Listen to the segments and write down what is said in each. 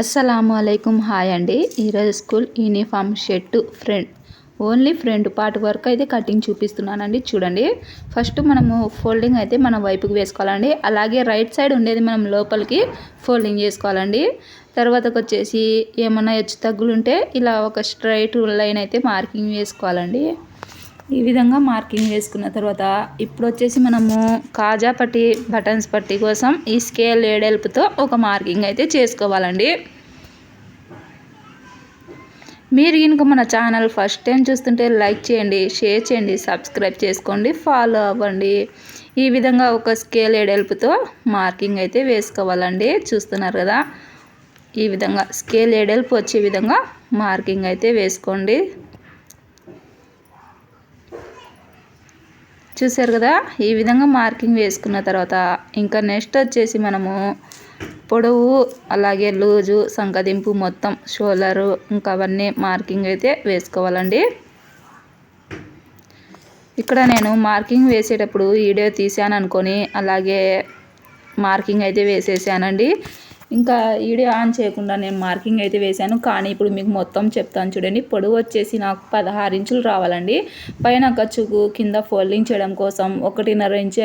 అస్సలాము అలైకుం హాయ్ అండి. ఈరోజు school uniform shirt front only front part వరకు అయితే కటింగ్ చూపిస్తున్నానండి. చూడండి ఫస్ట్ మనము ఫోల్డింగ్ అయితే మన వైపుకి వేసుకోవాలండి. అలాగే రైట్ సైడ్ ఉండేది మనం లోపలికి ఫోల్డింగ్ చేసుకోవాలండి. తర్వాతకు వచ్చేసి ఏమన్నా హెచ్చు తగ్గులు ఉంటే ఇలా ఒక స్ట్రైట్ లైన్ అయితే మార్కింగ్ వేసుకోవాలండి. ఈ విధంగా మార్కింగ్ వేసుకున్న తర్వాత ఇప్పుడు వచ్చేసి మనము కాజా పట్టి బటన్స్ పట్టి కోసం ఈ స్కేల్ ఏడెల్పుతో ఒక మార్కింగ్ అయితే చేసుకోవాలండి. మీరు కనుక మన ఛానల్ ఫస్ట్ టైం చూస్తుంటే లైక్ చేయండి షేర్ చేయండి సబ్స్క్రైబ్ చేసుకోండి ఫాలో అవ్వండి. ఈ విధంగా ఒక స్కేల్ ఏడెల్పుతో మార్కింగ్ అయితే వేసుకోవాలండి. చూస్తున్నారు కదా? ఈ విధంగా స్కేల్ ఏడెల్పు వచ్చే విధంగా మార్కింగ్ అయితే వేసుకోండి. చూసారు కదా? ఈ విధంగా మార్కింగ్ వేసుకున్న తర్వాత ఇంకా నెక్స్ట్ వచ్చేసి మనము పొడవు అలాగే లూజు సంకదింపు మొత్తం షోలరు ఇంకా అవన్నీ మార్కింగ్ అయితే వేసుకోవాలండి. ఇక్కడ నేను మార్కింగ్ వేసేటప్పుడు వీడియో తీసాను అనుకొని అలాగే మార్కింగ్ అయితే వేసేసానండి. ఇంకా వీడియో ఆన్ చేయకుండా నేను మార్కింగ్ అయితే వేశాను. కానీ ఇప్పుడు మీకు మొత్తం చెప్తాను చూడండి. పొడవు వచ్చేసి నాకు పదహారు ఇంచులు రావాలండి. పైన ఖర్చుకు కింద ఫోల్డింగ్ చేయడం కోసం ఒకటిన్నర ఇంచు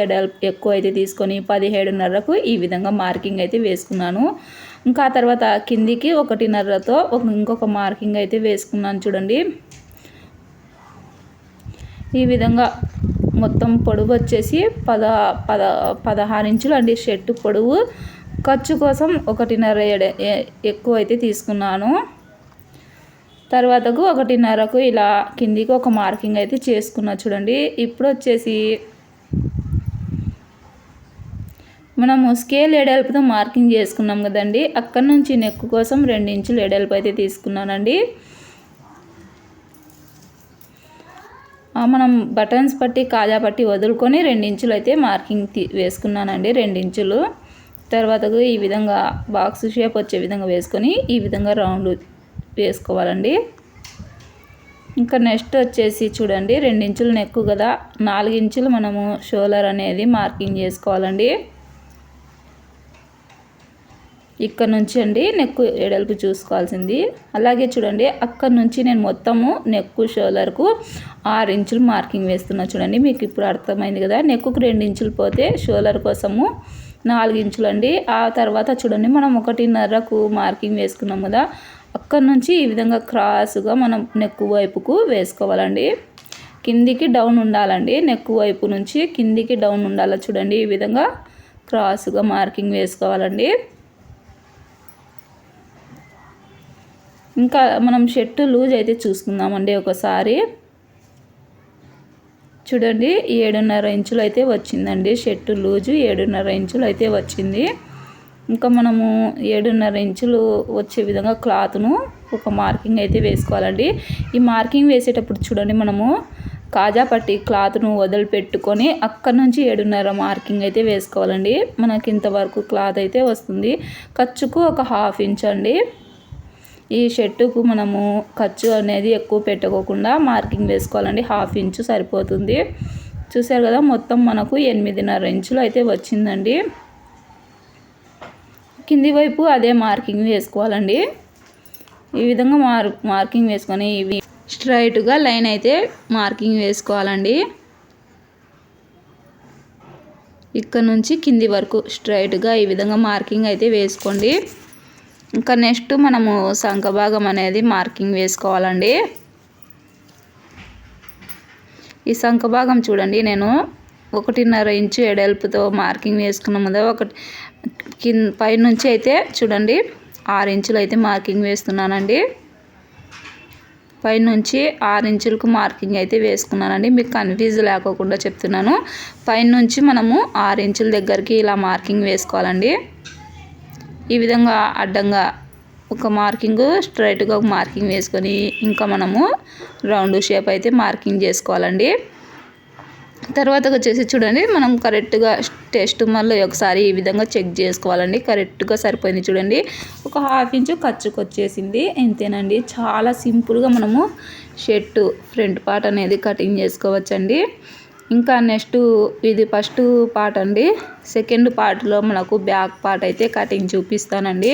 ఎక్కువ అయితే తీసుకొని పదిహేడున్నరకు ఈ విధంగా మార్కింగ్ అయితే వేసుకున్నాను. ఇంకా తర్వాత కిందికి ఒకటిన్నరతో ఒక ఇంకొక మార్కింగ్ అయితే వేసుకున్నాను చూడండి. ఈ విధంగా మొత్తం పొడవు వచ్చేసి పద పద పదహారు ఇంచులు అండి. షర్టు పొడవు ఖర్చు కోసం ఒకటిన్నర ఎక్కువ అయితే తీసుకున్నాను. తర్వాతకు ఒకటిన్నరకు ఇలా కిందికి ఒక మార్కింగ్ అయితే చేసుకున్నా చూడండి. ఇప్పుడు వచ్చేసి మనము స్కేల్ ఎడల్పుతో మార్కింగ్ చేసుకున్నాం కదండి. అక్కడ నుంచి నెక్ కోసం రెండు ఇంచులు ఎడల్పు అయితే తీసుకున్నానండి. మనం బటన్స్ పట్టి కాజా పట్టి వదులుకొని ఇంచులు అయితే మార్కింగ్ వేసుకున్నానండి. ఇంచులు తర్వాత ఈ విధంగా బాక్స్ షేప్ వచ్చే విధంగా వేసుకొని ఈ విధంగా రౌండ్ వేసుకోవాలండి. ఇంకా నెక్స్ట్ వచ్చేసి చూడండి ఇంచులు నెక్కు కదా నాలుగు ఇంచులు మనము షోలర్ అనేది మార్కింగ్ చేసుకోవాలండి. ఇక్కడ నుంచి అండి నెక్కు ఎడల్పు చూసుకోవాల్సింది. అలాగే చూడండి అక్కడ నుంచి నేను మొత్తము నెక్కు షోలర్కు ఆరు ఇంచులు మార్కింగ్ వేస్తున్నా చూడండి మీకు ఇప్పుడు అర్థమైంది కదా. నెక్కుకు రెండు ఇంచులు పోతే షోలర్ కోసము నాలుగు ఇంచులండి ఆ తర్వాత చూడండి మనం ఒకటిన్నరకు మార్కింగ్ వేసుకున్నాం కదా అక్కడ నుంచి ఈ విధంగా క్రాస్గా మనం నెక్ వైపుకు వేసుకోవాలండి. కిందికి డౌన్ ఉండాలండి నెక్ వైపు నుంచి కిందికి డౌన్ ఉండాలి. చూడండి ఈ విధంగా క్రాస్గా మార్కింగ్ వేసుకోవాలండి. ఇంకా మనం షర్టు లూజ్ అయితే చూసుకుందామండి ఒకసారి. చూడండి ఏడున్నర ఇంచులు అయితే వచ్చిందండి. షర్టు లూజు ఏడున్నర ఇంచులు అయితే వచ్చింది. ఇంకా మనము ఏడున్నర ఇంచులు వచ్చే విధంగా క్లాత్ను ఒక మార్కింగ్ అయితే వేసుకోవాలండి. ఈ మార్కింగ్ వేసేటప్పుడు చూడండి మనము కాజా పట్టి క్లాత్ను వదిలిపెట్టుకొని అక్కడ నుంచి ఏడున్నర మార్కింగ్ అయితే వేసుకోవాలండి. మనకి ఇంతవరకు క్లాత్ అయితే వస్తుంది. ఖర్చుకు ఒక హాఫ్ ఇంచ్ అండి ఈ షర్టుకు మనము ఖర్చు అనేది ఎక్కువ పెట్టుకోకుండా మార్కింగ్ వేసుకోవాలండి. హాఫ్ ఇంచు సరిపోతుంది. చూసారు కదా మొత్తం మనకు ఎనిమిదిన్నర ఇంచులు అయితే వచ్చిందండి. కింది వైపు అదే మార్కింగ్ వేసుకోవాలండి. ఈ విధంగా మార్ మార్కింగ్ వేసుకొని ఇవి స్ట్రైట్గా లైన్ అయితే మార్కింగ్ వేసుకోవాలండి. ఇక్కడ నుంచి కింది వరకు స్ట్రైట్గా ఈ విధంగా మార్కింగ్ అయితే వేసుకోండి. ఇంకా నెక్స్ట్ మనము సంఖభాగం అనేది మార్కింగ్ వేసుకోవాలండి. ఈ సంఖభాగం చూడండి నేను ఒకటిన్నర ఇంచు ఎడల్పుతో మార్కింగ్ వేసుకున్నాము కదా ఒకటి కింద పైనుంచి అయితే చూడండి ఆరు ఇంచులు అయితే మార్కింగ్ వేస్తున్నానండి. పైనుంచి ఆరు ఇంచులకు మార్కింగ్ అయితే వేసుకున్నానండి. మీకు కన్ఫ్యూజ్ లేకోకుండా చెప్తున్నాను. పైనుంచి మనము ఆరు ఇంచుల దగ్గరికి ఇలా మార్కింగ్ వేసుకోవాలండి. ఈ విధంగా అడ్డంగా ఒక మార్కింగ్ స్ట్రైట్గా ఒక మార్కింగ్ వేసుకొని ఇంకా మనము రౌండ్ షేప్ అయితే మార్కింగ్ చేసుకోవాలండి. తర్వాత వచ్చేసి చూడండి మనం కరెక్ట్గా టెస్ట్ మళ్ళీ ఒకసారి ఈ విధంగా చెక్ చేసుకోవాలండి. కరెక్ట్గా సరిపోయింది చూడండి. ఒక హాఫ్ ఇంచు ఖర్చుకు వచ్చేసింది. ఎంతేనండి? చాలా సింపుల్గా మనము షర్టు ఫ్రంట్ పార్ట్ అనేది కటింగ్ చేసుకోవచ్చండి. ఇంకా నెక్స్ట్ ఇది ఫస్ట్ పార్ట్ అండి. సెకండ్ పార్ట్లో మనకు బ్యాక్ పార్ట్ అయితే కటింగ్ చూపిస్తానండి.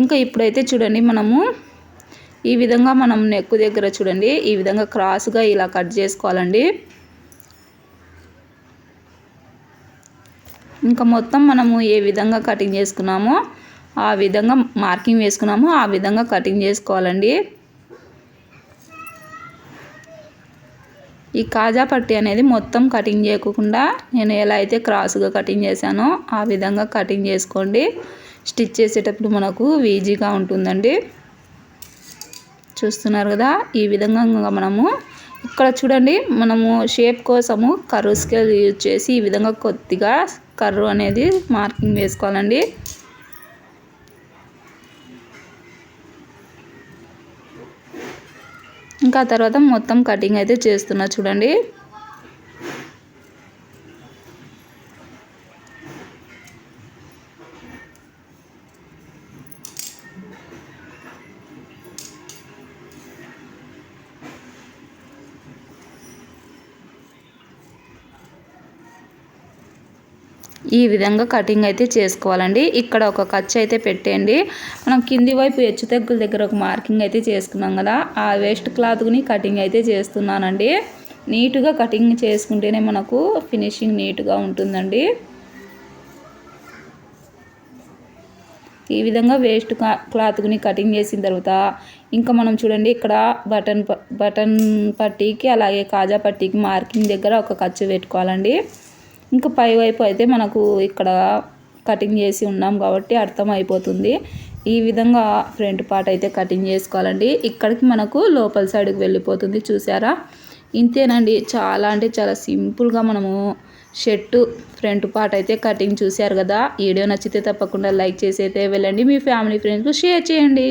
ఇంకా ఇప్పుడైతే చూడండి మనము ఈ విధంగా మనం నెక్ దగ్గర చూడండి. ఈ విధంగా క్రాస్గా ఇలా కట్ చేసుకోవాలండి. ఇంకా మొత్తం మనము ఏ విధంగా కటింగ్ చేసుకున్నామో ఆ విధంగా మార్కింగ్ వేసుకున్నామో ఆ విధంగా కటింగ్ చేసుకోవాలండి. ఈ కాజా పట్టి అనేది మొత్తం కటింగ్ చేయకుండా నేను ఎలా అయితే క్రాస్గా కటింగ్ చేశానో ఆ విధంగా కటింగ్ చేసుకోండి. స్టిచ్ చేసేటప్పుడు మనకు ఈజీగా ఉంటుందండి. చూస్తున్నారు కదా? ఈ విధంగా మనము ఇక్కడ చూడండి మనము షేప్ కోసము కర్వ్ స్కేల్ యూజ్ చేసి ఈ విధంగా కొద్దిగా కర్వ్ అనేది మార్కింగ్ వేసుకోవాలండి. ఇంకా తర్వాత మొత్తం కటింగ్ అయితే చేస్తున్నా చూడండి. ఈ విధంగా కటింగ్ అయితే చేసుకోవాలండి. ఇక్కడ ఒక ఖర్చు అయితే పెట్టేయండి. మనం కింది వైపు హెచ్చు తగ్గుల దగ్గర ఒక మార్కింగ్ అయితే చేసుకున్నాం కదా. ఆ వేస్ట్ క్లాత్ని కటింగ్ అయితే చేస్తున్నానండి. నీట్గా కటింగ్ చేసుకుంటేనే మనకు ఫినిషింగ్ నీట్గా ఉంటుందండి. ఈ విధంగా వేస్ట్ క్లాత్ని కటింగ్ చేసిన తర్వాత ఇంకా మనం చూడండి ఇక్కడ బటన్ బటన్ పట్టీకి అలాగే కాజా పట్టీకి మార్కింగ్ దగ్గర ఒక ఖర్చు పెట్టుకోవాలండి. ఇంకా పై వైపు అయితే మనకు ఇక్కడ కటింగ్ చేసి ఉన్నాం కాబట్టి అర్థం అయిపోతుంది. ఈ విధంగా ఫ్రంట్ పార్ట్ అయితే కటింగ్ చేసుకోవాలండి. ఇక్కడికి మనకు లోపల సైడ్కి వెళ్ళిపోతుంది చూసారా ఇంతేనండి. చాలా అంటే చాలా సింపుల్గా మనము షర్టు ఫ్రంట్ పార్ట్ అయితే కటింగ్ చూశారు కదా. వీడియో నచ్చితే తప్పకుండా లైక్ చేసి అయితే వెళ్ళండి. మీ ఫ్యామిలీ ఫ్రెండ్స్కు షేర్ చేయండి.